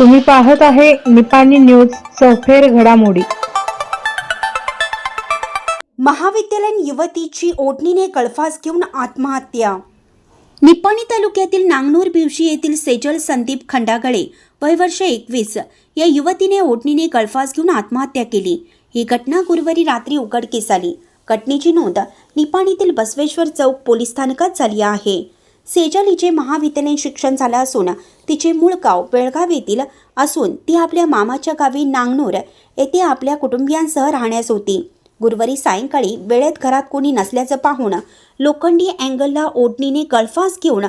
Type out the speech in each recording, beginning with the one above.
तुम्ही पाहत आहे निपाणी न्यूज चौफेर घडामोडी. महाविद्यालयीन युवतीची ओढणीने गळफास घेऊन आत्महत्या. निपाणी तालुक्यातील नांगनूर बिवशी येथील सेजल संदीप खंडागळे वय वर्ष एकवीस या युवतीने ओढणीने गळफास घेऊन आत्महत्या केली. ही घटना गुरुवारी रात्री उघडकीस आली. घटनेची नोंद निपाणीतील बसवेश्वर चौक पोलीस स्थानकात झाली आहे. सेजल हिचे महाविद्यालयीन शिक्षण झालं असून तिचे मूळ गाव बेळगाव येथील असून ती आपल्या मामाच्या गावी नांगनूर येथे आपल्या कुटुंबियांसह राहण्यास होती. गुरुवारी सायंकाळी वेळेत घरात कोणी नसल्याचं पाहून लोखंडी अँगलला ओढणीने गळफास घेऊन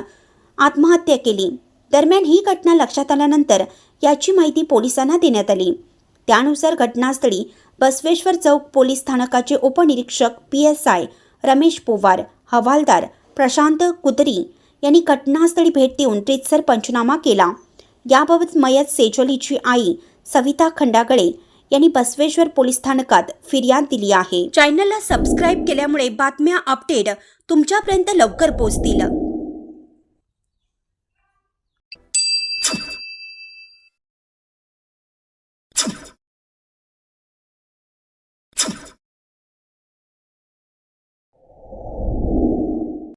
आत्महत्या केली. दरम्यान ही घटना लक्षात आल्यानंतर याची माहिती पोलिसांना देण्यात आली. त्यानुसार घटनास्थळी बसवेश्वर चौक पोलीस स्थानकाचे उपनिरीक्षक P S I Ramesh Powar हवालदार प्रशांत कुदरी यांनी घटनास्थळी भेट देऊन रीतसर पंचनामा केला. याबाबत मयत सेजोलीची आई सविता खंडागळे यांनी बसवेश्वर पोलीस स्थानकात फिर्याद दिली आहे. चॅनलला सबस्क्राईब केल्यामुळे बातम्या अपडेट तुमच्यापर्यंत लवकर पोहोचतील.